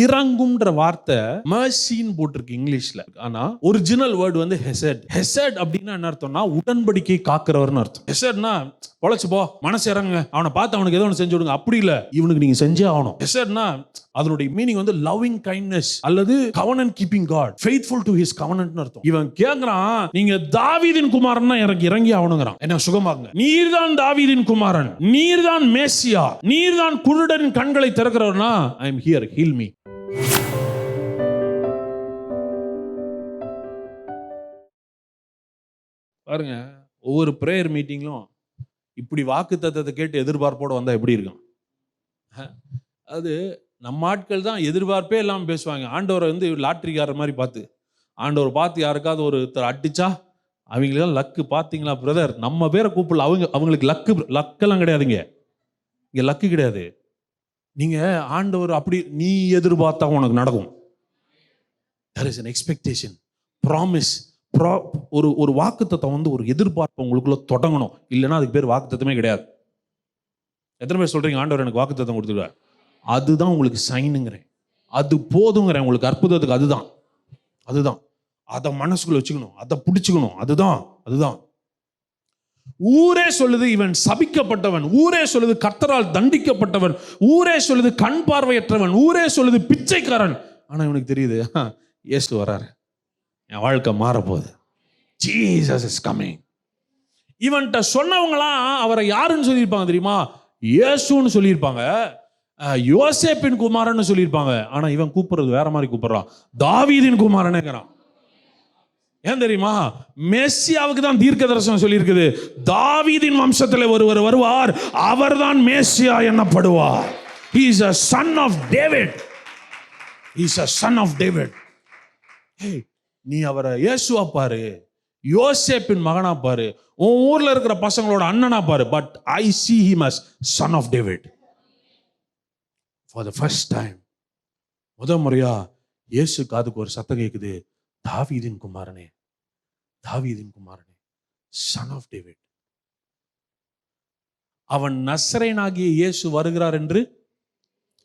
இறங்கும்ன்ற வார்த்தை மர்சின்னு போட்டிருக்கு இங்கிலீஷ்ல. ஆனா ஒரிஜினல் வேர்டு வந்து ஹெசட் ஹெசட் அப்படின்னா என்ன அர்த்தம்னா உடன்படிக்கை காக்குறவர்னு அர்த்தம். ஹெசட்னா பொழைச்சு போ மனசு இறங்க அவனை பார்த்து அவனுக்கு ஏதோ ஒன்று செஞ்சு விடுங்க. அப்படி இல்ல. இவனுக்கு நீங்க செஞ்சே ஆகணும். ஹெசட்னா அதனுடைய மீனிங் வந்து லவ்விங் கைண்ட்னஸ் அல்லது covenant keeping God faithful to his கவனன்ட்னு அர்த்தம். இவன் கேக்குறான் நீங்க தாவீதின் குமாரன் இறங்கி இறங்கி ஆகணுங்கிறான். என்ன சுகமாகுங்க? நீர்தான் தாவீதின் குமாரன். நீர்தான் மேசியா. நீர்தான் குருடரின் கண்களை திறக்கிறவர்னா I am here heal me பாருங்க ஒவ்வொரு ப்ரேயர் மீட்டிங்லும் இப்படி வாக்கு தத்தத்தை கேட்டு எதிர்பார்ப்போட வந்தால் எப்படி இருக்கும்? அது நம்ம ஆட்கள் தான் எதிர்பார்ப்பே இல்லாமல் பேசுவாங்க. ஆண்டவரை வந்து லாட்ரிக்காரர் மாதிரி பார்த்து ஆண்டவர் பார்த்து யாருக்காவது ஒருத்தர் அடிச்சா அவங்களுக்கெல்லாம் லக்கு பார்த்தீங்களா பிரதர் நம்ம பேரை கூப்பிடல. அவங்க அவங்களுக்கு லக்கு லக்கெல்லாம் கிடையாதுங்க. இங்கே லக்கு கிடையாது. நீங்க ஆண்டவர் அப்படி நீ எதிர்பார்த்தா உனக்கு நடக்கும். There is an expectation promise ப்ரா ஒரு ஒரு வாக்குத்தத்தை வந்து ஒரு எதிர்பார்ப்பு உங்களுக்குள்ள தொடங்கணும். இல்லைன்னா அதுக்கு பேர் வாக்குத்தத்தமே கிடையாது. எத்தனை பேர் சொல்றீங்க ஆண்டவர் எனக்கு வாக்குத்தத்தம் கொடுத்துருக்காரு. அதுதான் உங்களுக்கு சைனுங்கிறேன் அது போதுங்கிறேன் உங்களுக்கு அற்புதத்துக்கு அதுதான். அதுதான். அதை மனசுக்குள்ள வச்சுக்கணும். அதை பிடிச்சிக்கணும். அதுதான். அதுதான். ஊரே சொல்லுது இவன் சபிக்கப்பட்டவன். ஊரே சொல்லுது கர்த்தரால் தண்டிக்கப்பட்டவன். ஊரே சொல்லுது கண் பார்வையற்றவன். ஊரே சொல்லுது பிச்சைக்காரன். ஆனா இவனுக்கு தெரியுது இயேசு வராரு என் வாழ்க்கை மாறப்போகுது. ஜீசஸ் இஸ் கமிங் இவன்கிட்ட சொன்னவங்களாம் அவரை யாருன்னு சொல்லியிருப்பாங்க தெரியுமா? இயேசுன்னு சொல்லியிருப்பாங்க. யோசேப்பின் குமாரன்னு சொல்லியிருப்பாங்க. ஆனா இவன் கூப்பிடுறது வேற மாதிரி கூப்பிடுறான். தாவீதின் குமாரனுங்கிறான். ஏன் தெரியுமா? மேசியாவுக்கு தான் தீர்க்க தரிசனம் சொல்லியிருக்குது. தாவீதின் வம்சத்தில் ஒருவர் வருவார். அவர்தான் மேசியா என்னப்படுவார். He is a son of David he is a son of david. நீ அவரை இயேசுவா பாரு. யோசேப்பின் மகனா பாரு. உன் ஊர்ல இருக்கிற பசங்களோட அண்ணனா பாரு. But I see he as son of David for the first time முத முறையா இயேசு காதுக்கு ஒரு சத்தம் கேட்குது தாவீதின் குமாரனே தாவீதின் குமாரனே சன் ஆஃப் டேவிட் அவன் நசரேனாகிய இயேசு வருகிறார் என்று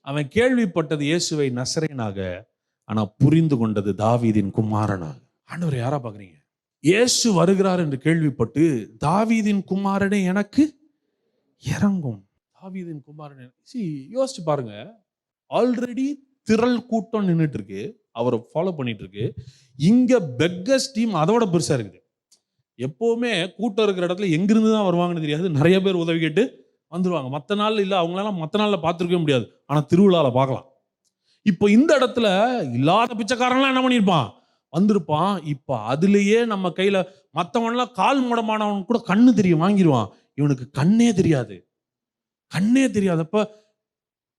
அவன் கேள்விப்பட்டது இயேசுவை நசரேனாக ஆனா புரிந்து கொண்டது தாவீதின் குமாரனாக. ஆண்டவர் யாரா பாக்குறீங்க? இயேசு வருகிறார் என்று கேள்விப்பட்டு தாவீதின் குமாரனே எனக்கு இறங்கும். தாவீதின் குமாரனே சி யோசிச்சு பாருங்க. ஆல்ரெடி திரள் கூட்டம் நின்றுட்டு இருக்கு. அவரை ஃபாலோ பண்ணிட்டு இருக்கு இங்கே பெக்கஸ் டீம் அதோட பெருசாக இருக்குது. எப்போவுமே கூட்டம் இருக்கிற இடத்துல எங்கிருந்து தான் வருவாங்கன்னு தெரியாது. நிறைய பேர் உதவி கேட்டு வந்துடுவாங்க மற்ற நாள் இல்லை அவங்களால மற்ற நாளில் பார்த்துருக்கவே முடியாது. ஆனால் திருவிழாவில் பார்க்கலாம். இப்போ இந்த இடத்துல இல்லாத பிச்சைக்காரன்லாம் என்ன பண்ணியிருப்பான் வந்திருப்பான். இப்போ அதுலேயே நம்ம கையில் மற்றவன்லாம் கால் மூடமானவன் கூட கண்ணு தெரியும் வாங்கிடுவான் இவனுக்கு கண்ணே தெரியாது. கண்ணே தெரியாதப்ப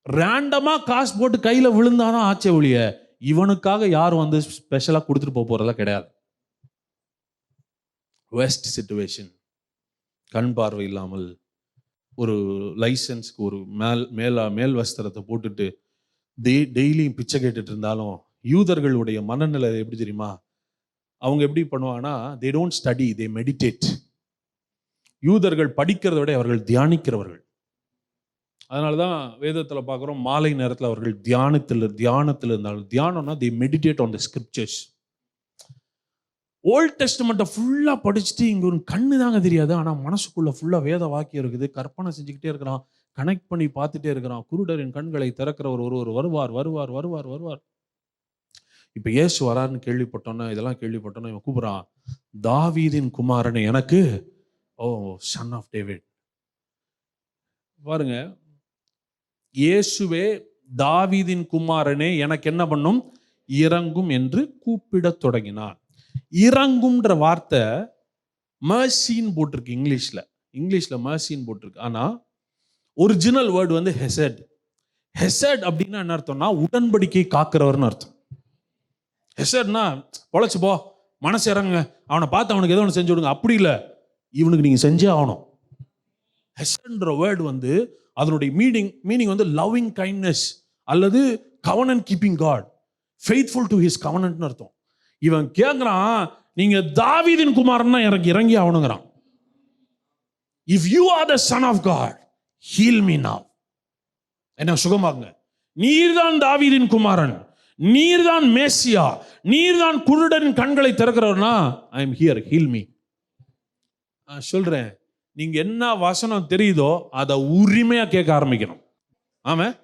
ரேண்டமாக காசு போட்டு கையில் விழுந்தாதான் ஆச்சே ஒழிய. இவனுக்காக யாரும் வந்து ஸ்பெஷலாக கொடுத்துட்டு போக போகிறதெல்லாம் கிடையாது. வெஸ்ட் சுச்சுவேஷன் கண் பார்வை இல்லாமல் ஒரு லைசன்ஸ்க்கு ஒரு மேல் மேலா மேல் வஸ்திரத்தை போட்டுட்டு டெய் டெய்லியும் பிச்சை கேட்டுட்டு இருந்தாலும் யூதர்களுடைய மனநிலை எப்படி தெரியுமா? அவங்க எப்படி பண்ணுவாங்கன்னா they don't study they meditate யூதர்கள் படிக்கிறத விட அவர்கள் தியானிக்கிறவர்கள். அதனால தான் வேதத்தில் பார்க்குறோம் மாலை நேரத்தில் அவர்கள் தியானத்தில் தியானத்தில் இருந்தாலும் தியானம்னா the meditate on the scriptures old டெஸ்ட்மெண்ட்டை ஃபுல்லாக படிச்சுட்டு இங்கே ஒரு கண்ணு தாங்க தெரியாது. ஆனால் மனசுக்குள்ளே ஃபுல்லாக வேத வாக்கியம் இருக்குது. கற்பனை செஞ்சுக்கிட்டே இருக்கிறான். கனெக்ட் பண்ணி பார்த்துட்டே இருக்கிறான். குருடரின் கண்களை திறக்கிறவர் ஒருவர் வருவார் வருவார் வருவார் வருவார். இப்போ ஏசு வராருன்னு கேள்விப்பட்டோன்னா இதெல்லாம் கேள்விப்பட்டோன்னா இவன் கூப்பிட்றான் தாவீதின் குமாரன் எனக்கு ஓ சன் ஆஃப் டேவிட் பாருங்க இயேசுவே தாவீதின் குமாரனே எனக்கு என்ன பண்ணும்? இறங்கும் என்று கூப்பிடத் தொடங்கினான். இறங்கும்ன்ற வார்த்தை மர்சின்னு போட்டிருக்கு இங்கிலீஷில். இங்கிலீஷில் மர்சின்னு போட்டிருக்கு. ஆனால் ஒரிஜினல் வேர்டு வந்து ஹெசட் ஹெசட் அப்படின்னா என்ன அர்த்தம்னா உடன்படிக்கை காக்கிறவர்னு அர்த்தம். ஹெசட்னா பொழைச்சு போ மனசு இறங்க அவனை பார்த்து அவனுக்கு ஏதோ ஒன்று செஞ்சு விடுங்க அப்படி இல்லை. இவனுக்கு நீங்கள் செஞ்சே ஆகணும். ஹெசட்ன்ற வேர்டு வந்து அதனுடைய மீனிங் மீனிங் வந்து லவ்விங் கைண்ட்னஸ் அல்லது covenant keeping God faithful to his கவனன்ட்னு அர்த்தம். இவன் கேட்குறான் நீங்கள் தாவீதின் குமாரன் இறங்கி இறங்கி ஆகணுங்கிறான். If you are the son of God heal me now என்ன சுகமாகுங்க நீர்தான் தாவீதின் குமாரன். நீர்தான் மேசியா. நீர்தான் குருடரின் கண்களை திறக்கிறவர்னா I am here heal me சொல்கிறேன் நீங்கள் என்ன வசனம் தெரியுதோ அதை உரிமையாக கேட்க ஆரம்பிக்கணும். ஆமாம்